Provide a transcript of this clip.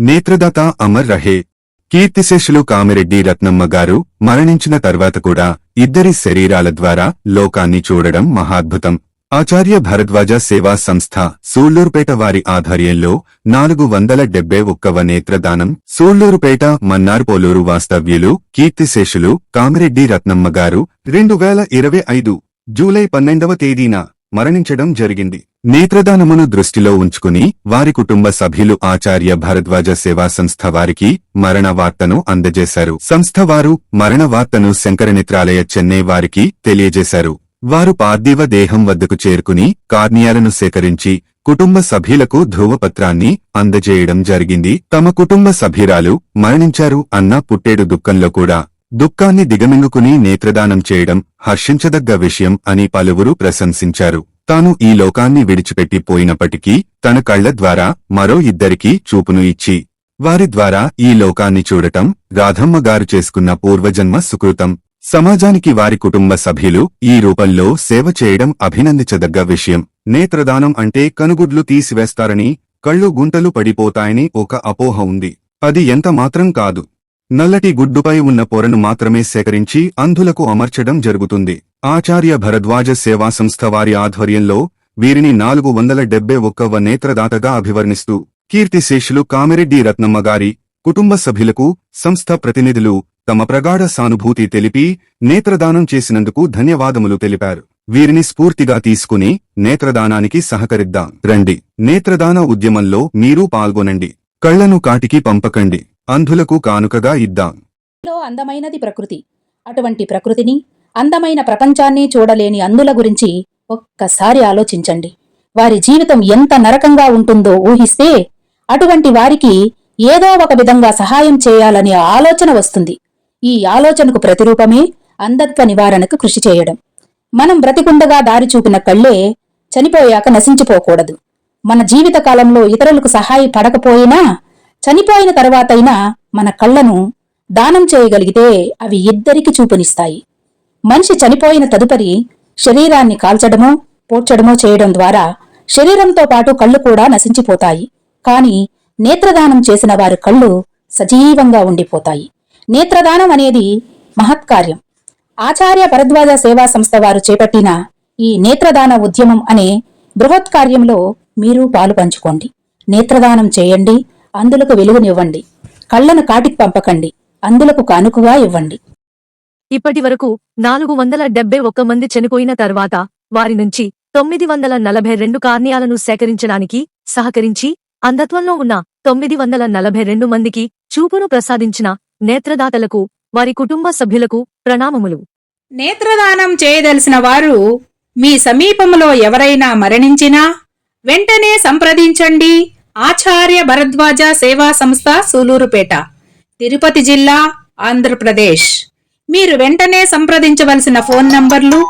నేత్రదాత అమర్ రహే. కీర్తిశేషులు కామిరెడ్డి రత్నమ్మ గారు మరణించిన తర్వాత కూడా ఇద్దరి శరీరాల ద్వారా లోకాన్ని చూడడం మహాద్భుతం. ఆచార్య భరద్వాజ సేవా సంస్థ సూళ్ళూరుపేట వారి ఆధ్వర్యంలో నాలుగు వందల డెబ్బై ఒక్కవ నేత్రదానం సూళ్ళూరుపేట మన్నార్పోలూరు వాస్తవ్యులు కీర్తిశేషులు కామిరెడ్డి రత్నమ్మ గారు రెండు వేల ఇరవై ఐదు జూలై పన్నెండవ తేదీన మరణించడం జరిగింది. నేత్రదానమును దృష్టిలో ఉంచుకుని వారి కుటుంబ సభ్యులు ఆచార్య భరద్వాజ సేవా సంస్థ వారికి మరణ వార్తను అందజేశారు. సంస్థ వారు మరణ వార్తను శంకరనిత్రాలయ చెన్నై వారికి తెలియజేశారు. వారు పార్థివ దేహం వద్దకు చేరుకుని కార్నియాలను సేకరించి కుటుంబ సభ్యులకు ధృవపత్రాన్ని అందజేయడం జరిగింది. తమ కుటుంబ సభ్యురాలు మరణించారు అన్న పుట్టేడు దుఃఖంలో కూడా దుఃఖాన్ని దిగమింగుకుని నేత్రదానం చేయడం హర్షించదగ్గ విషయం అని పలువురు ప్రశంసించారు. తాను ఈ లోకాన్ని విడిచిపెట్టి పోయినప్పటికీ తన కళ్ళ ద్వారా మరో ఇద్దరికీ చూపును ఇచ్చి వారి ద్వారా ఈ లోకాన్ని చూడటం రాధమ్మ గారు చేసుకున్న పూర్వజన్మ సుకృతం. సమాజానికి వారి కుటుంబ సభ్యులు ఈ రూపంలో సేవ చేయడం అభినందించదగ్గ విషయం. నేత్రదానం అంటే కనుగుడ్లు తీసివేస్తారని కళ్ళు గుంటలు పడిపోతాయని ఒక అపోహ ఉంది. అది ఎంత మాత్రం కాదు. నల్లటి గుడ్డుపై ఉన్న పొరను మాత్రమే సేకరించి అంధులకు అమర్చడం జరుగుతుంది. ఆచార్య భరద్వాజ సేవా సంస్థ వారి ఆధ్వర్యంలో వీరిని నాలుగు వందల డెబ్బై ఒక్కవ నేత్రదాతగా అభివర్ణిస్తూ కీర్తిశేషులు కామిరెడ్డి రత్నమ్మగారి కుటుంబ సభ్యులకు సంస్థ ప్రతినిధులు తమ ప్రగాఢ సానుభూతి తెలిపి నేత్రదానం చేసినందుకు ధన్యవాదములు తెలిపారు. వీరిని స్ఫూర్తిగా తీసుకుని నేత్రదానానికి సహకరిద్దాం. రండి. నేత్రదాన ఉద్యమంలో మీరు పాల్గొనండి. కళ్ళను కాటికి పంపకండి అంధులకు కానుకగా ఇద్దాం. లో అందమైనది ప్రకృతి. అటువంటి ప్రకృతిని అందమైన ప్రపంచాన్ని చూడలేని అందుల గురించి ఒక్కసారి ఆలోచించండి. వారి జీవితం ఎంత నరకంగా ఉంటుందో ఊహిస్తే అటువంటి వారికి ఏదో ఒక విధంగా సహాయం చేయాలనే ఆలోచన వస్తుంది. ఈ ఆలోచనకు ప్రతిరూపమే అంధత్వ నివారణకు కృషి చేయడం. మనం బ్రతికుండగా దారి చూపిన కళ్ళే చనిపోయాక నశించిపోకూడదు. మన జీవిత కాలంలో ఇతరులకు సహాయపడకపోయినా చనిపోయిన తర్వాతైనా మన కళ్ళను దానం చేయగలిగితే అవి ఇద్దరికి చూపునిస్తాయి. మనిషి చనిపోయిన తదుపరి శరీరాన్ని కాల్చడమో పోడ్చడమో చేయడం ద్వారా శరీరంతో పాటు కళ్ళు కూడా నశించిపోతాయి. కాని నేత్రదానం చేసిన వారి కళ్ళు సజీవంగా ఉండిపోతాయి. నేత్రదానం అనేది మహత్కార్యం. ఆచార్య భరద్వాజ సేవా సంస్థ వారు చేపట్టిన ఈ నేత్రదాన ఉద్యమం అనే బృహత్ కార్యంలో మీరు పాలు పంచుకోండి. నేత్రదానం చేయండి. అందులకు వెలుగునివ్వండి. కళ్ళను కాటికి పంపకండి. అందులకు కానుకగా ఇవ్వండి. ఇప్పటి వరకు నాలుగు వందల డెబ్బై ఒక్క మంది చనిపోయిన తర్వాత వారి నుంచి తొమ్మిది వందల నలభై రెండు కార్నియాలను సేకరించడానికి సహకరించి అంధత్వంలో ఉన్న తొమ్మిది వందల నలభై రెండు మందికి చూపును ప్రసాదించిన నేత్రదాతలకు వారి కుటుంబ సభ్యులకు ప్రణామములు. నేత్రదానం చేయదలిసిన వారు మీ సమీపంలో ఎవరైనా మరణించినా వెంటనే సంప్రదించండి. ఆచార్య భరద్వాజ సేవా సంస్థ సూలూరుపేట తిరుపతి జిల్లా ఆంధ్రప్రదేశ్. మీరు వెంటనే సంప్రదించవలసిన ఫోన్ నంబర్లు